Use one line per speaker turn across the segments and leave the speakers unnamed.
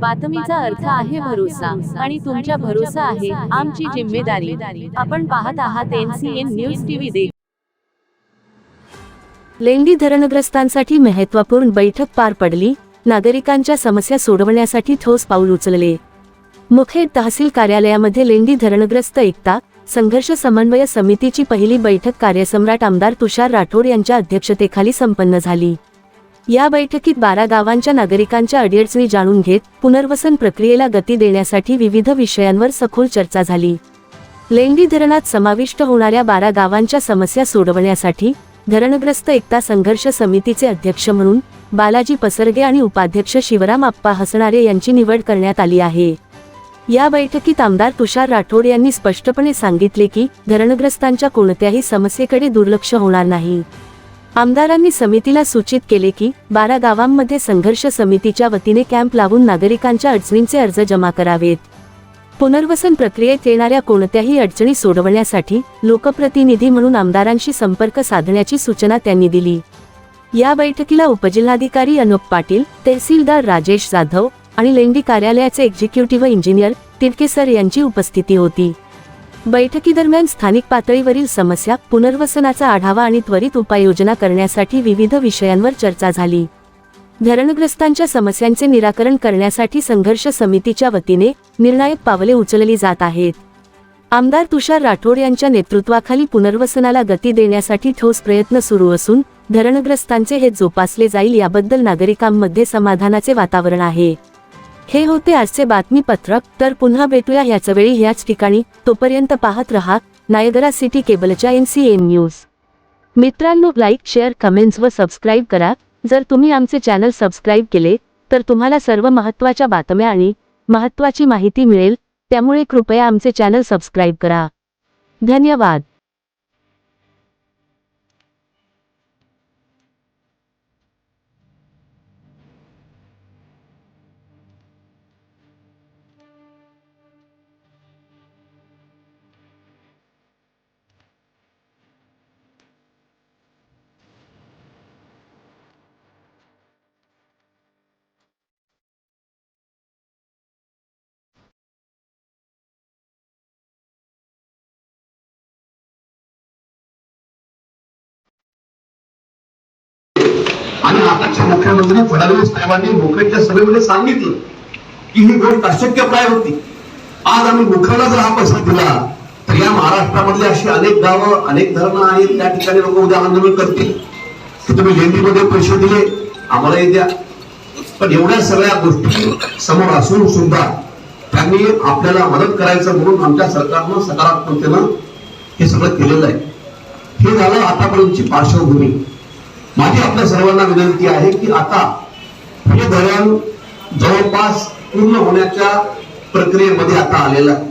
बातमीचा अर्थ आहे भरोसा आणि तुमच्या भरोसा आहे आमची जिम्मेदारी. आपण पाहत आहात एनसीएन न्यूज टीव्ही देख
लेंडी धरणग्रस्तांसाठी महत्त्वपूर्ण बैठक पार पडली. नागरिकांच्या समस्या सोडवण्यासाठी ठोस पाऊल उचलले. मुखेड तहसील कार्यालयामध्ये लेंडी धरणग्रस्त एकता संघर्ष समन्वय समितीची पहिली बैठक कार्यसम्राट आमदार तुषार राठोड यांच्या अध्यक्षतेखाली संपन्न झाली. या बैठकीत बारा गावांच्या नागरिकांच्या अडीअडचणी जाणून घेत पुनर्वसन प्रक्रियेला गती देण्यासाठी विविध विषयांवर सखोल चर्चा झाली. लेंडी धरणात समाविष्ट होणाऱ्या बारा गावांच्या समस्या सोडवण्यासाठी धरणग्रस्त एकता संघर्ष समितीचे अध्यक्ष म्हणून बालाजी पसरगे आणि उपाध्यक्ष शिवराम आप्पा हसणारे यांची निवड करण्यात आली आहे. या बैठकीत आमदार तुषार राठोड यांनी स्पष्टपणे सांगितले की धरणग्रस्तांच्या कोणत्याही समस्येकडे दुर्लक्ष होणार नाही. आमदारांनी समितीला सूचित केले की बारा गावांमध्ये संघर्ष समितीच्या वतीने कॅम्प लावून नागरिकांच्या अडचणींचे अर्ज जमा करावेत. पुनर्वसन प्रक्रियेत येणाऱ्या कोणत्याही अडचणी सोडवण्यासाठी लोकप्रतिनिधी म्हणून आमदारांशी संपर्क साधण्याची सूचना त्यांनी दिली. या बैठकीला उपजिल्हाधिकारी अनुप पाटील तहसीलदार राजेश जाधव आणि लेंडी कार्यालयाचे एक्झिक्युटिव्ह इंजिनियर तिरकेसर यांची उपस्थिती होती. बैठकीदरम्यान स्थानिक पातळीवरील समस्या पुनर्वसनाचा आढावा आणि त्वरित उपाययोजना करण्यासाठी विविध विषयांवर चर्चा झाली. धरणग्रस्तांच्या समस्यांचे निराकरण करण्यासाठी संघर्ष समितीच्या वतीने निर्णायक पावले उचलली जात आहेत. आमदार तुषार राठोड यांच्या नेतृत्वाखाली पुनर्वसनाला गती देण्यासाठी ठोस प्रयत्न सुरू असून धरणग्रस्तांचे हे जोपासले जाईल याबद्दल नागरिकांमध्ये समाधानाचे वातावरण आहे. हे होते आजचे बातमीपत्रक. तर पुन्हा भेटूया ह्याच वेळी ह्याच ठिकाणी. तोपर्यंत पाहत रहा नायगरा सिटी केबलच्या एन सी एन न्यूज. मित्रांनो लाईक शेअर कमेंट्स व सबस्क्राईब करा. जर तुम्ही आमचे चॅनल सबस्क्राईब केले तर तुम्हाला सर्व महत्त्वाच्या बातम्या आणि महत्त्वाची माहिती मिळेल. त्यामुळे कृपया आमचे चॅनल सबस्क्राईब करा. धन्यवाद.
आणि मुख्यमंत्री फडणवीस साहेबांनी मुंबईच्या सभेमध्ये सांगितलं की ही गोष्ट अशक्यप्राय होती. आज आम्ही मुखाला जर हा पैसा दिला. तर या महाराष्ट्रामधले अशी अनेक गावं अनेक धरणं आहेत त्या ठिकाणी लोक उद्या आंदोलन करतील. की तुम्ही लेंदीमध्ये पैसे दिले आम्हालाही द्या. पण एवढ्या सगळ्या गोष्टी समोर असून सुद्धा त्यांनी आपल्याला मदत करायचं म्हणून आमच्या सरकारनं सकारात्मकतेनं हे सगळं केलेलं आहे. हे झालं आतापर्यंतची पार्श्वभूमी. माझी आपल्या सर्वांना विनंती आहे की आता हे धरण जवळपास पूर्ण होण्याच्या प्रक्रियेमध्ये आता आलेलं आहे.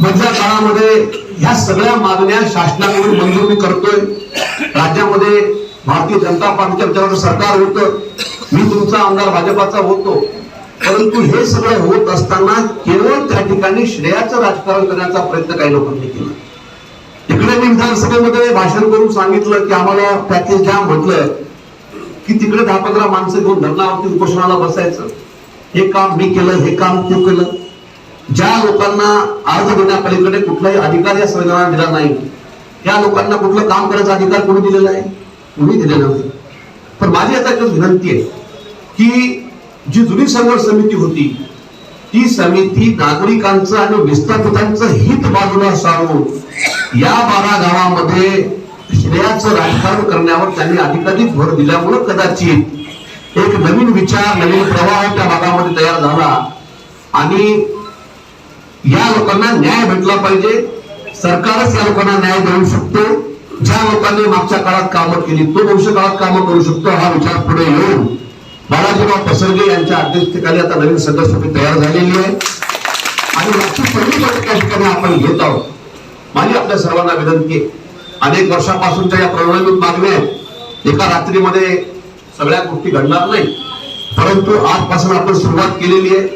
मधल्या काळामध्ये ह्या सगळ्या मागण्या शासनाकडून मंजूर मी करतोय. राज्यामध्ये भारतीय जनता पार्टीच्या विचाराचं सरकार होतं. मी तुमचा आमदार भाजपाचा होतो. परंतु हे सगळं होत असताना केवळ त्या ठिकाणी श्रेयाचं राजकारण करण्याचा प्रयत्न काही लोकांनी केला. तिकडे मी विधानसभेमध्ये भाषण करून सांगितलं की आम्हाला पॅकेज द्या म्हटलं की तिकडे दहा पंधरा माणसं घेऊन धरणावरती उपोषणाला बसायचं. हे काम मी केलं हे काम तू केलं. ज्या लोकांना अर्ज देण्यापलीकडे कुठलाही अधिकार या संविधानाने दिला नाही. त्या लोकांना कुठलं काम करायचा अधिकार कोणी दिलेला आहे कोणी दिलेला नाही. पण माझी आता एकच विनंती आहे की जी जुनी संघर्ष समिती होती ही समिती नागरिकांचं आणि विस्थापितांचं हित बाजूला सारून या बारा गावामध्ये श्रेयाचं राजकारण करण्यावर त्यांनी अधिकाधिक भर दिल्यामुळं कदाचित एक नवीन विचार नवीन प्रवाह त्या भागामध्ये तयार झाला. आणि या लोकांना न्याय भेटला पाहिजे. सरकारच या लोकांना न्याय देऊ शकतो. ज्या लोकांनी मागच्या काळात कामं केली तो भविष्य काळात कामं करू शकतो हा विचार पुढे येऊन बाळाजीराव पसरगे यांच्या अध्यक्षतेखाली आता नवीन सदस्यपी तयार झालेली आहे. आणि मागची पहिली बैठक या ठिकाणी आपण घेत आहोत. माझी आपल्या सर्वांना विनंती अनेक वर्षापासूनच्या या प्रलंबित मागण्या आहेत. एका रात्रीमध्ये सगळ्या गोष्टी घडणार नाही. परंतु आजपासून आपण सुरुवात केलेली आहे.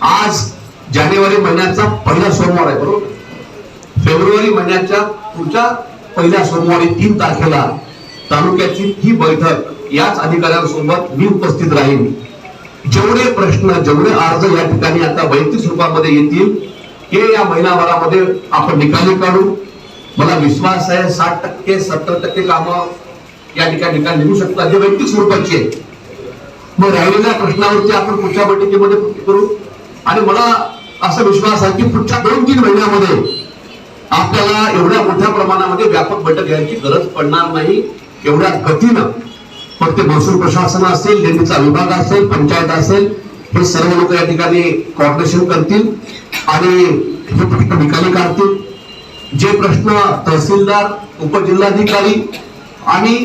आज जानेवारी महिन्याचा पहिला सोमवार आहे बरोबर? फेब्रुवारी महिन्याच्या पुढच्या पहिल्या सोमवारी तीन तारखेला तालुक्याची ही बैठक याच अधिकाऱ्यांसोबत मी उपस्थित राहीन. जेवढे प्रश्न जेवढे अर्ज या ठिकाणी आता वैयक्तिक स्वरूपामध्ये येतील हे या महिनाभरामध्ये आपण निकाली काढू. मला विश्वास आहे साठ टक्के सत्तर टक्के कामं या ठिकाणी निकाल निघू शकतात. जे वैयक्तिक स्वरूपाची आहे मग राहिलेल्या प्रश्नावरती आपण पुढच्या बैठकीमध्ये करू. आणि मला असा विश्वास आहे की पुढच्या दोन तीन महिन्यामध्ये आपल्याला एवढ्या मोठ्या प्रमाणामध्ये व्यापक बैठक घ्यायची गरज पडणार नाही. एवढ्या गतीनं मग ते महसूल प्रशासन असेल लेंडीचा विभाग असेल पंचायत असेल हे सर्व लोक या ठिकाणी कॉर्पोरेशन करतील आणि हे प्रश्न निकाली काढतील. जे प्रश्न तहसीलदार उपजिल्हाधिकारी आणि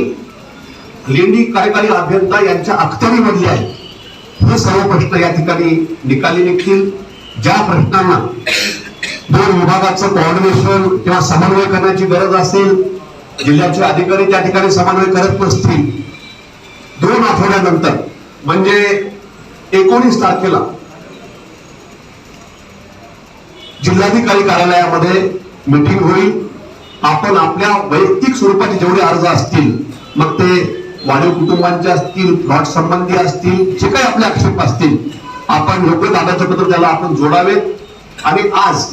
लेंडी कार्यकारी अभियंता यांच्या अखत्यारीमधले आहेत हे सर्व प्रश्न या ठिकाणी निकाली निघतील. ज्या प्रश्नांना दोन विभागाचं कॉर्डिनेशन किंवा समन्वय करण्याची गरज असेल जिल्ह्याचे अधिकारी त्या ठिकाणी समन्वय करत नसतील दोन आठवड्यानंतर म्हणजे एकोणीस तारखेला जिल्हाधिकारी कार्यालयामध्ये मीटिंग होईल. आपण आपल्या वैयक्तिक स्वरूपाचे जेवढे अर्ज असतील मग ते वाढीव कुटुंबांचे असतील प्लॉट संबंधी असतील जे काही आपले आक्षेप असतील आपण योग्य कागदपत्र त्याला आपण जोडावेत. आणि आज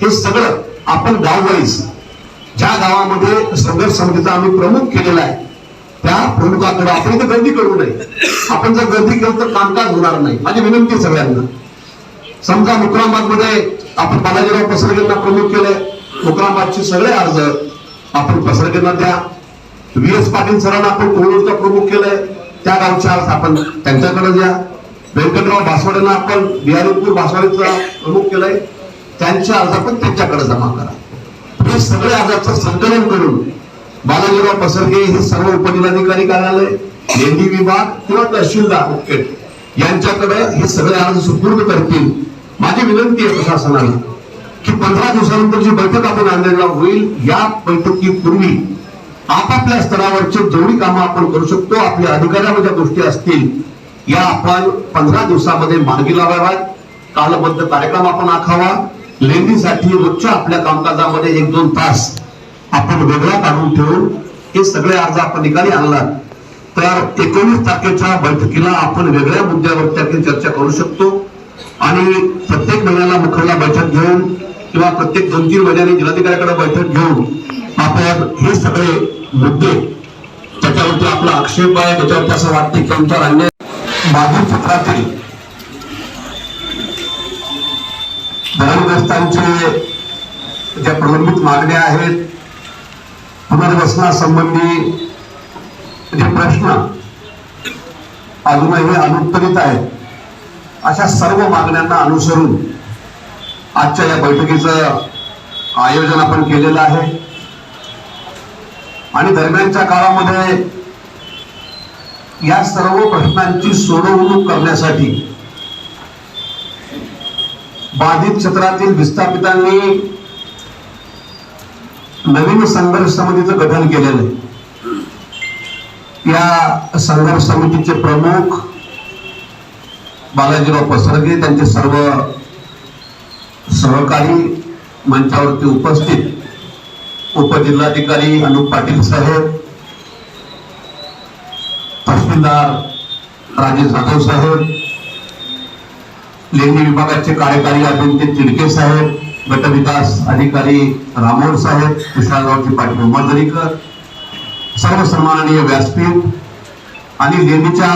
हे सगळं आपण गाववाईज ज्या गावामध्ये संघर्ष समितीचा आम्ही प्रमुख केलेला आहे त्या प्रमुखाकडे आपण तर गर्दी करू नये. आपण जर गर्दी केलं तर कामकाज होणार नाही. माझी विनंती सगळ्यांना. समजा मुक्रामाबादमध्ये आपण बालाजीराव पसरगेंना प्रमुख केले मुक्रामाबादचे सगळे अर्ज आपण पसरगेंना द्या. व्ही एस पाटील सरांना आपण कोळूरचा प्रमुख केलंय. त्या गावचे अर्ज आपण त्यांच्याकडे द्या. व्यंकटराव भासवाड्यांना आपण बिहारीपूर भासवाडीचा प्रमुख केलाय. त्यांचे अर्ज आपण त्यांच्याकडे जमा करा. हे सगळे अर्जाचं संकलन करून बालाजीराव पसरगे हे सर्व उपजिल्हाधिकारी कार्यालय लेंडी विभाग किंवा तहसीलदार मुख्य यांच्याकडे हे सगळे अर्ज सुपूर्द करतील. माझी विनंती आहे प्रशासनाला की पंधरा दिवसानंतर जी बैठक आपण आणलेला होईल या बैठकीपूर्वी आपापल्या स्तरावरचे जेवढी कामं आपण करू शकतो आपल्या अधिकाऱ्यामध्ये गोष्टी असतील या आपण पंधरा दिवसामध्ये मार्गी लावाव्यात. कालबद्ध कार्यक्रम आपण आखावा. लेंडीसाठी रोजच्या आपल्या कामकाजामध्ये एक दोन तास आपण वेगळा काढून ठेवून हे सगळे अर्ज आपण निकाली आणला तर एकोणीस तारखेच्या बैठकीला आपण वेगळ्या मुद्द्यावरती त्यातील चर्चा करू शकतो. आणि प्रत्येक महिन्याला मुखर्ला बैठक घेऊन किंवा प्रत्येक दोन तीन महिन्यांनी जिल्हाधिकाऱ्याकडे बैठक घेऊन आपण हे सगळे मुद्दे त्याच्यावरती आपला आक्षेप आहे त्याच्यावरती असं वाटते की आमच्या अन्याय मागील क्षेत्रातील धरणग्रस्तांचे ज्या प्रलंबित मागण्या आहेत पुनर्वसनासंबंधी जे प्रश्न अजूनही अनुत्तरित आहेत अशा सर्व मागण्यांना अनुसरून आजच्या या बैठकीचं आयोजन आपण केलेलं आहे. आणि दरम्यानच्या काळामध्ये या सर्व प्रश्नांची सोडवणूक करण्यासाठी बाधित क्षेत्रातील विस्थापितांनी नवीन संघर्ष समितीचं गठन केलेलं आहे. या संघर्ष समितीचे प्रमुख बालाजीराव पसरगे त्यांचे सर्व सहकारी मंचावरती उपस्थित उपजिल्हाधिकारी अनुप पाटील साहेब तहसीलदार राजेश जाधव साहेब लेणी विभागाचे कार्यकारी अभियंते तिडके साहेब गटविकास अधिकारी रामोड साहेब विशालरावजी पाटील उमरदरीकर सर्व सन्माननीय व्यासपीठ आणि लेंडीच्या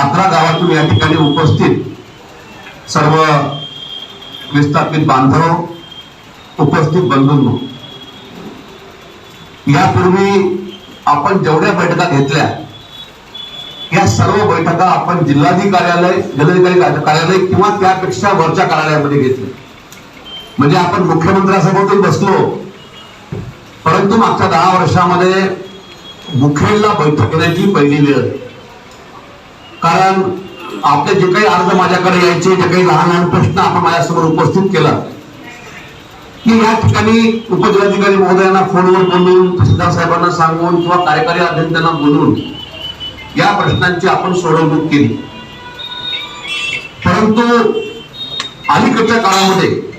आत्रा गावातून या ठिकाणी उपस्थित सर्व विस्थापित बांधव उपस्थित बंधूंनो. यापूर्वी आपण जेवढ्या बैठका घेतल्या या सर्व बैठका आपण जिल्हाधिकारी कार्यालय जिल्हाधिकारी कार्यालय किंवा त्यापेक्षा वरच्या कार्यालयामध्ये घेतल्या. म्हणजे आपण मुख्यमंत्र्यासमोर बसलो परंतु मागच्या दहा वर्षामध्ये मुखेडला बैठक घेण्याची पहिली वेळ आहे. कारण आपले जे काही अर्ज माझ्याकडे यायचे जे काही लहान लहान प्रश्न आपण माझ्यासमोर उपस्थित केला की या ठिकाणी उपजिल्हाधिकारी महोदयांना फोनवर बोलून तहसीलदार साहेबांना सांगून किंवा कार्यकारी अभियंत्यांना बोलून या प्रश्नांची आपण सोडवणूक केली परंतु अलीकडच्या काळामध्ये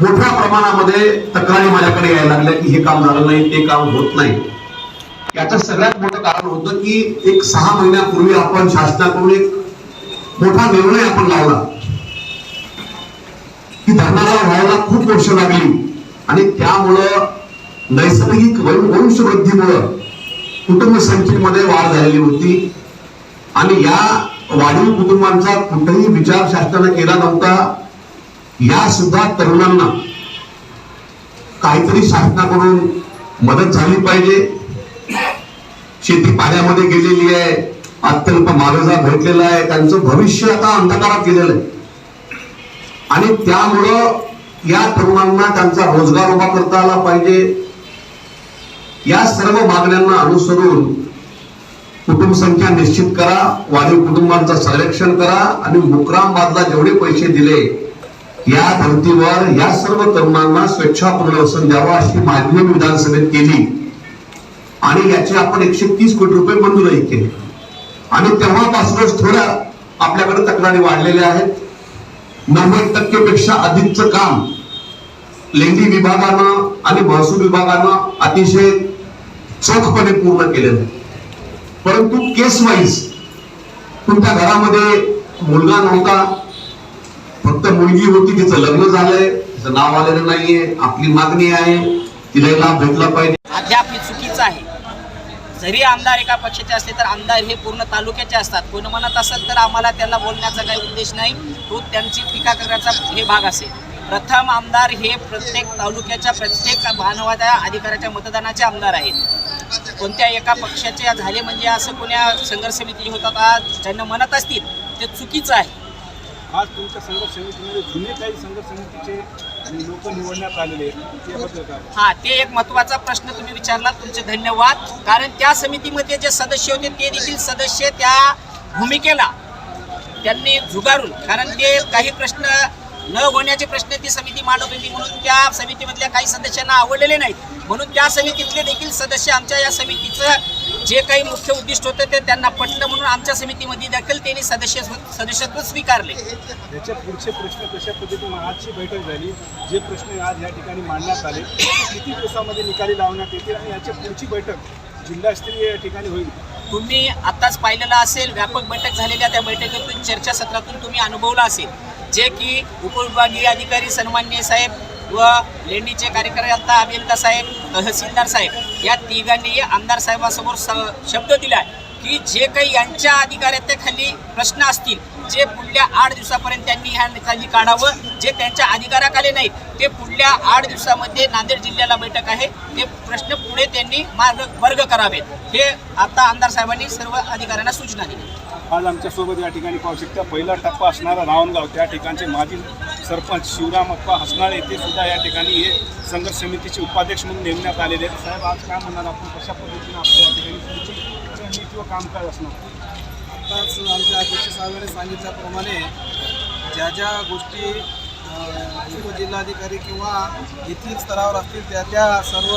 मोठ्या प्रमाणामध्ये तक्रारी माझ्याकडे यायला लागल्या की हे काम झालं नाही ते काम होत नाही. याचं सगळ्यात मोठं कारण होतं की एक सहा महिन्यापूर्वी आपण शासनाकडून एक मोठा निर्णय आपण लावला. की धरणाला व्हायला खूप वर्ष लागली आणि त्यामुळं नैसर्गिक वंशवृद्धीमुळं कुटुंब संख्येमध्ये वाढ झालेली होती. आणि या वाढीव कुटुंबांचा कुठेही विचार शासनाने केला नव्हता. या सुद्धा तरुणांना काहीतरी शासनाकडून मदत झाली पाहिजे. शेती पाण्यामध्ये गेलेली आहे अत्यल्प मागजा भेटलेला आहे त्यांचं भविष्य आता अंधकारात गेलेलं आहे. आणि त्यामुळं या तरुणांना त्यांचा रोजगार उभा करता आला पाहिजे. या सर्व मागण्यांना अनुसरून कुटुंब संख्या निश्चित करा वाढीव कुटुंबांचं संरक्षण करा आणि मुक्रामबादला जेवढे पैसे दिले या धर्तीवर या सर्व तरुणांना स्वेच्छा पुनर्वसन द्यावं अशी मागणी विधानसभेत केली. आणि याचे आपण एकशे तीस कोटी रुपये मंजूरही केले. आणि तेव्हापासूनच थोड्या आपल्याकडे तक्रारी वाढलेल्या आहेत. नव्वद टक्केपेक्षा अधिकचं काम लेंडी विभागानं आणि महसूल विभागानं अतिशय चोखपणे पूर्ण केलेलं आहे. परंतु केस वाईज तुमच्या घरामध्ये मुलगा नव्हता फक्त मुलगी होती तिचं लग्न झालंय तिचं नाव आलेलं नाहीये आपली मागणी आहे तिला लाभ भेटला पाहिजे.
अद्याप हे चुकीचं आहे. जरी आमदार एका पक्षाचे असले तर आमदार हे पूर्ण तालुक्याचे असतात. कोण म्हणत असेल तर आम्हाला त्यांना बोलण्याचा काही उद्देश नाही. तो त्यांची टीका करण्याचा हे भाग असेल. प्रथम आमदार हे प्रत्येक तालुक्याच्या प्रत्येक मानवाच्या अधिकाराच्या मतदानाचे आमदार आहेत. कोणत्या एका पक्षाचे झाले म्हणजे असं कोण्या संघर्ष समिती होतात ज्यांना म्हणत असतील ते चुकीचं आहे.
आज तुमच्या संघर्ष समितीमध्ये जुने काही संघर्ष समितीचे लोक निवडण्यात आलेले आहेत
हा ते एक महत्त्वाचा प्रश्न तुम्ही विचारला तुमचे धन्यवाद. कारण त्या समितीमध्ये जे सदस्य होते ते देखील सदस्य त्या भूमिकेला त्यांनी झुगारून कारण ते काही प्रश्न न होण्याचे प्रश्न ती समिती मांडत होती म्हणून त्या समितीमधल्या काही सदस्यांना आवडलेले नाहीत. म्हणून त्या समितीतले देखील सदस्य आमच्या या समितीचं जे काही मुख्य उद्दिष्ट होतं ते त्यांना पटलं म्हणून आमच्या समितीमध्ये देखील त्यांनी सदस्य सदस्यत्व स्वीकारले.
याच्या पुढचे प्रश्न कशा पद्धतीने आजची बैठक झाली? जे प्रश्न आज या ठिकाणी मांडण्यात आले किती दिवसामध्ये निकाली लावण्यात येतील आणि याच्या पुढची बैठक जिल्हास्तरीय या ठिकाणी होईल?
तुम्ही आताच पाहिलेलं असेल व्यापक बैठक झालेल्या त्या बैठकीतून चर्चासत्रातून तुम्ही अनुभवलं असेल. जे की उपविभागीय अधिकारी सन्मान्य साहेब व लेंडीचे कार्यकर्ता अभियंता साहेब तहसीलदार साहेब या तिघांनी आमदार साहेबांसमोर स- शब्द दिला की जे काही यांच्या अधिकाराखाली प्रश्न असतील जे पुढल्या आठ दिवसापर्यंत त्यांनी ह्या खाली काढावं जे त्यांच्या अधिकाराखाली नाही ते पुढल्या आठ दिवसामध्ये नांदेड जिल्ह्याला बैठक आहे ते प्रश्न पुढे त्यांनी मार्ग वर्ग करावेत. हे आता आमदार साहेबांनी सर्व अधिकाऱ्यांना सूचना दिली.
आज आमच्यासोबत या ठिकाणी पाहू शकता पहिला टप्पा असणारा रावणगाव. त्या ठिकाणचे माजी सरपंच शिवराम अप्पा हसनाळे ते सुद्धा या ठिकाणी हे संघर्ष समितीचे उपाध्यक्ष म्हणून नेमण्यात आलेले आहेत. साहेब आज काय म्हणणार आपण? कशा पद्धतीने आपल्या या ठिकाणी पुढची रणनीती व कामकाज असणार?
आत्ताच आमच्या अध्यक्ष साहेबांनी सांगितल्याप्रमाणे ज्या ज्या गोष्टी अ, उपजिल्हाधिकारी किंवा येथील स्तरावर असतील त्या त्या सर्व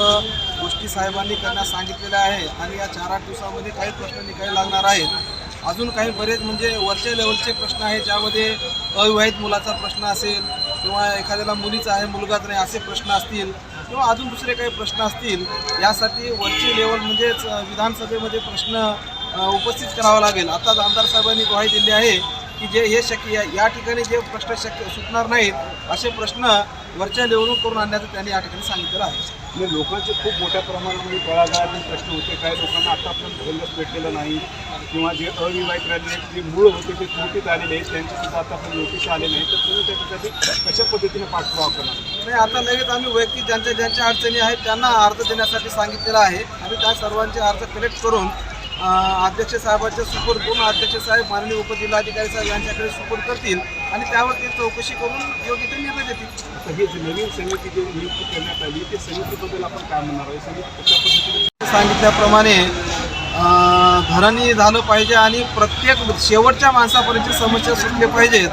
गोष्टी साहेबांनी करण्यास सांगितलेल्या आहे आणि या चार आठ दिवसामध्ये काही प्रश्न निकाली लागणार आहेत. अजून काही बरेच म्हणजे वरच्या लेवलचे प्रश्न आहेत ज्यामध्ये अविवाहित मुलाचा प्रश्न असेल किंवा एखाद्याला मुलीचा आहे मुलगाच नाही असे प्रश्न असतील किंवा अजून दुसरे काही प्रश्न असतील यासाठी वरची लेवल म्हणजेच विधानसभेमध्ये प्रश्न उपस्थित करावा लागेल. आताच आमदार साहेबांनी ग्वाही दिली आहे की जे हे शक्य या- या ठिकाणी जे प्रश्न शक्य सुटणार नाहीत असे प्रश्न वरच्या लेवलून करून आणण्याचं त्यांनी या ठिकाणी सांगितलेलं आहे.
म्हणजे लोकांचे खूप मोठ्या प्रमाणामध्ये तळागाळातील प्रश्न होते. काही लोकांना आतापर्यंत घरगत भेटलेलं नाही. किंवा जे अविवाहित राहिले जे मूळ होते ते त्रुटीत आलेले आहेत त्यांच्यासुद्धा आतापर्यंत नोटीस आले नाही. तर तुम्ही त्याच्यासाठी कशा पद्धतीने पाठपुरावा करणार?
नाही आता लगेच आम्ही वैयक्तिक ज्यांच्या ज्यांच्या अडचणी आहेत त्यांना अर्ज देण्यासाठी सांगितलेलं आहे. आणि त्या सर्वांचे अर्ज कलेक्ट करून अध्यक्ष साहेबांच्या सुपूर्द करून अध्यक्ष साहेब माननीय उपजिल्हाधिकारी साहेब यांच्याकडे सुपूर्द करतील आणि त्यावर ते चौकशी करून योग्य ते निर्णय देतील.
ही जी नवीन समिती जी नियुक्ती करण्यात आली ते समितीबद्दल आपण काय म्हणणार आहे समिती कशा पद्धतीने
सांगितल्याप्रमाणे धरणी झालं पाहिजे आणि प्रत्येक शेवटच्या माणसापर्यंत समस्या सुटले पाहिजेत.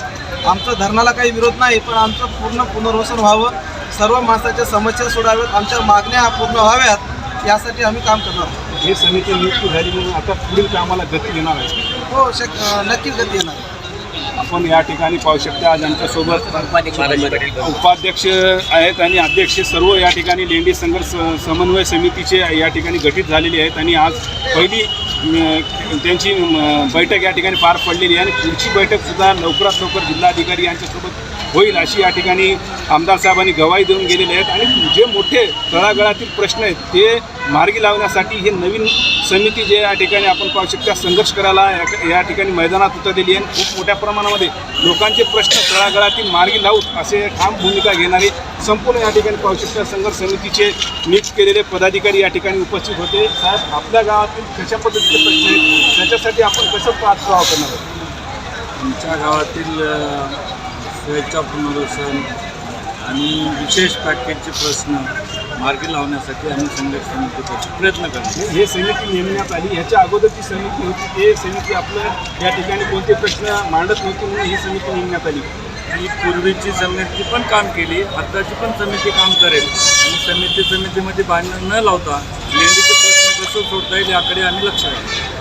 आमचं धरणाला काही विरोध नाही पण आमचं पूर्ण पुनर्वसन व्हावं. सर्व माणसाच्या समस्या सोडाव्यात आमच्या मागण्या पूर्ण व्हाव्यात यासाठी आम्ही काम करणार आहोत.
ही समिती नियुक्ती झाली म्हणून आता पुढील कामाला गती देणार आहे.
हो शक नक्कीच गती येणार.
आपण या ठिकाणी पाहू शकता आज आमच्यासोबत उपाध्यक्ष आहेत आणि अध्यक्ष सर्व या ठिकाणी लेंडी संघर्ष समन्वय समितीचे या ठिकाणी गठीत झालेले आहेत आणि आज पहिली अं, त्यांची अं, बैठक या ठिकाणी पार पडलेली आहे आणि पुढची बैठक सुद्धा लवकरात लवकर जिल्हाधिकारी यांच्यासोबत होईल अशी या ठिकाणी आमदार साहेबांनी गवाही देऊन गेलेले आहेत. आणि जे मोठे तळागळातील प्रश्न आहेत ते मार्गी लावण्यासाठी हे नवीन समिती जे या ठिकाणी आपण पाहू शकता संघर्ष करायला या- या ठिकाणी मैदानात उतरलेली आहे. खूप मोठ्या प्रमाणामध्ये लोकांचे प्रश्न तळागळातील मार्गी लावून असे ठाम भूमिका घेणारे संपूर्ण या ठिकाणी पाहू शकता संघर्ष समितीचे नियुक्त केलेले पदाधिकारी या ठिकाणी उपस्थित होते. साहेब आपल्या गावातील कशा पद्धतीचे प्रश्न आहेत? त्याच्यासाठी आपण कसं पाठपुरावा करणार आहोत?
आमच्या गावातील स्वेच्छा पुनर्वसन आणि विशेष पॅकेजचे प्रश्न मार्गी लावण्यासाठी आम्ही संघर्ष समितीपासून प्रयत्न करतो.
हे- समिती नेमण्यात आली. ह्याच्या अगोदरची समिती होती ते समिती आपलं या ठिकाणी कोणते प्रश्न मांडत नव्हती म्हणून ही समिती नेमण्यात आली.
ही पूर्वीची समिती पण काम केली आत्ताची पण समिती काम करेल. आणि समिती समितीमध्ये भांडण न लावता लेंडीचे प्रश्न कसं सोडता येईल याकडे आम्ही लक्ष घालू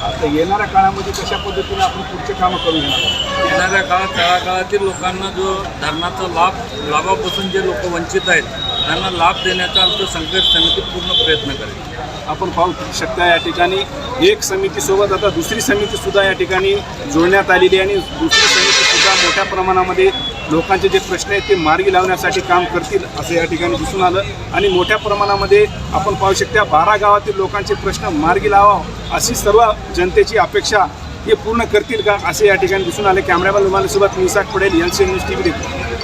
आता येणाऱ्या काळामध्ये कशा पद्धतीने आपण पुढचे कामं करू घेणार
येणाऱ्या काळात तळागाळातील लोकांना जो धरणाचा लाभ लाभापासून जे लोक वंचित आहेत त्यांना लाभ देण्याचा आमचं संघर्ष समिती पूर्ण प्रयत्न करेल.
आपण पाहू शकता या ठिकाणी एक समितीसोबत आता दुसरी समिती सुद्धा या ठिकाणी जोडण्यात आलेली आहे आणि दुसरी समिती सुद्धा मोठ्या प्रमाणामध्ये लोकांचे जे प्रश्न आहेत ते मार्गी लावण्यासाठी काम करतील असं या ठिकाणी दिसून आलं. आणि मोठ्या प्रमाणामध्ये आपण पाहू शकता बारा गावातील लोकांचे प्रश्न मार्गी लावावं अशी सर्व जनतेची अपेक्षा हे पूर्ण करतील का असे या ठिकाणी दिसून आले. कॅमेरामॅन रुमालासोबत निसाट पडेल L C news T V